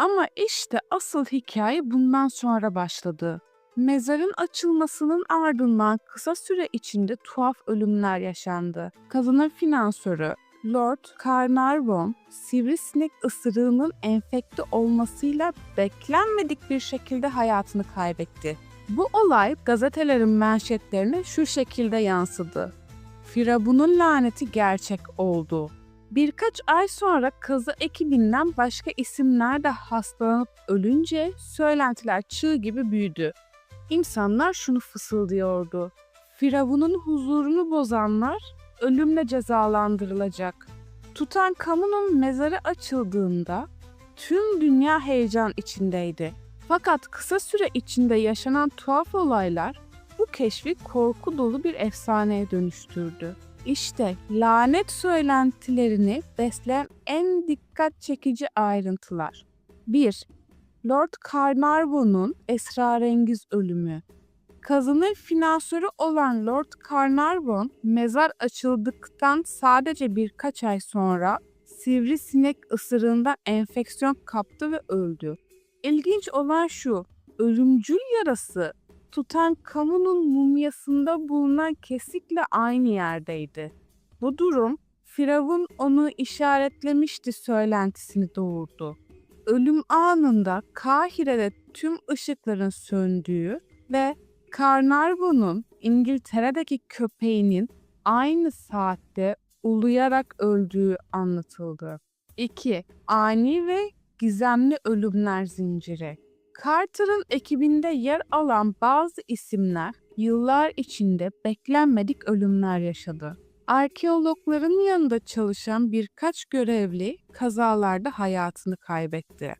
Ama işte asıl hikaye bundan sonra başladı. Mezarın açılmasının ardından kısa süre içinde tuhaf ölümler yaşandı. Kadının finansörü Lord Carnarvon, sivrisinek ısırığının enfekte olmasıyla beklenmedik bir şekilde hayatını kaybetti. Bu olay gazetelerin manşetlerine şu şekilde yansıdı. Firavun'un laneti gerçek oldu. Birkaç ay sonra kazı ekibinden başka isimler de hastalanıp ölünce söylentiler çığ gibi büyüdü. İnsanlar şunu fısıldıyordu. Firavun'un huzurunu bozanlar ölümle cezalandırılacak. Tutankamon'un mezarı açıldığında tüm dünya heyecan içindeydi. Fakat kısa süre içinde yaşanan tuhaf olaylar bu keşfi korku dolu bir efsaneye dönüştürdü. İşte lanet söylentilerini besleyen en dikkat çekici ayrıntılar. 1. Lord Carnarvon'un esrarengiz ölümü. Kazının finansörü olan Lord Carnarvon, mezar açıldıktan sadece birkaç ay sonra sivrisinek ısırığından enfeksiyon kaptı ve öldü. İlginç olan şu, ölümcül yarası Tutankamon'un mumyasında bulunan kesikle aynı yerdeydi. Bu durum Firavun onu işaretlemişti söylentisini doğurdu. Ölüm anında Kahire'de tüm ışıkların söndüğü ve Carnarvon'un İngiltere'deki köpeğinin aynı saatte uluyarak öldüğü anlatıldı. 2. Ani ve gizemli ölümler zinciri. Carter'ın ekibinde yer alan bazı isimler yıllar içinde beklenmedik ölümler yaşadı. Arkeologların yanında çalışan birkaç görevli kazalarda hayatını kaybetti.